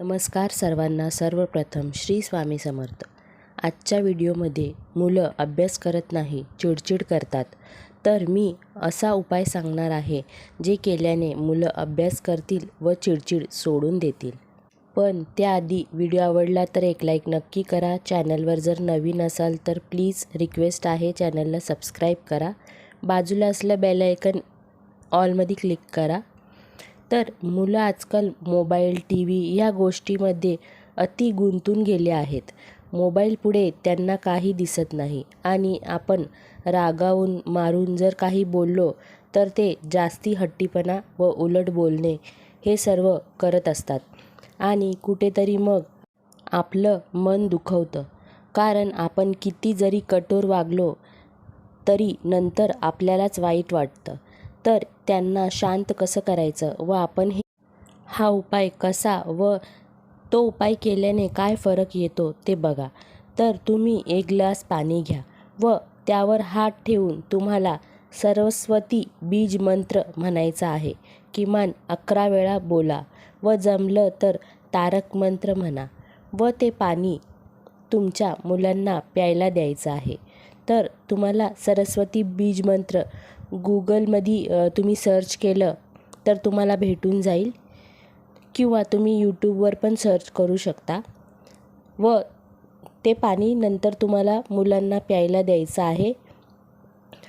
नमस्कार सर्वांना. सर्वप्रथम श्री स्वामी समर्थ. आजच्या व्हिडिओमध्ये मुलं अभ्यास करत नाही चिडचिड करतात. तर मी असा उपाय सांगणार आहे जे केल्याने मुलं अभ्यास करतील व चिडचिड सोडून देतील. पण त्याआधी व्हिडिओ आवडला तर एक लाईक नक्की करा. चॅनलवर जर नवीन असाल तर प्लीज रिक्वेस्ट आहे चॅनलला सबस्क्राईब करा. बाजूला असलं बेल आयकन ऑलमध्ये क्लिक करा. तर मुलं आजकाल मोबाईल टी व्ही या गोष्टीमध्ये अति गुंतून गेले आहेत. मोबाईल पुढे त्यांना काही दिसत नाही. आणि आपण रागावून मारून जर काही बोललो तर ते जास्ती हट्टीपणा व उलट बोलणे हे सर्व करत असतात. आणि कुठेतरी मग आपलं मन दुखवतं. कारण आपण किती जरी कठोर वागलो तरी नंतर आपल्यालाच वाईट वाटतं. तर त्यांना शांत कसं करायचं? व आपण हे हा उपाय कसा व तो उपाय केल्याने काय फरक येतो ते बघा. तर तुम्ही एक ग्लास पाणी घ्या व त्यावर हात ठेवून तुम्हाला सरस्वती बीज मंत्र म्हणायचा आहे. किमान अकरा वेळा बोला व जमलं तर तारक मंत्र म्हणा व ते पाणी तुमच्या मुलांना प्यायला द्यायचं आहे. तर तुम्हाला सरस्वती बीज मंत्र गुगलमध्ये तुम्ही सर्च केलं तर तुम्हाला भेटून जाईल. किंवा तुम्ही यूट्यूबवर पण सर्च करू शकता. व ते पाणी नंतर तुम्हाला मुलांना प्यायला द्यायचं आहे.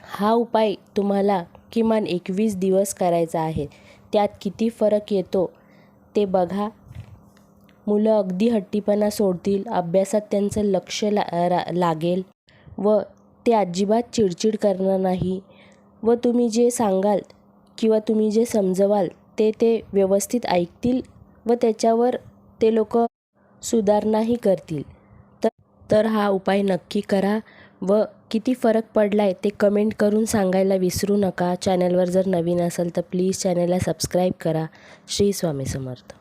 हा उपाय तुम्हाला किमान एकवीस दिवस करायचा आहे. त्यात किती फरक येतो ते बघा. मुलं अगदी हट्टीपणा सोडतील अभ्यासात त्यांचं लक्ष ला रा लागेल. व ते अजिबात चिडचिड करणार नाही. व तुम्ही जे सांगाल किंवा तुम्ही जे समजवाल ते ते व्यवस्थित ऐकतील व त्याच्यावर ते लोक सुधारणाही करतील. तर तर हा उपाय नक्की करा व किती फरक पडला आहे ते कमेंट करून सांगायला विसरू नका. चॅनलवर जर नवीन असाल तर प्लीज चॅनलला सबस्क्राईब करा. श्री स्वामी समर्थ.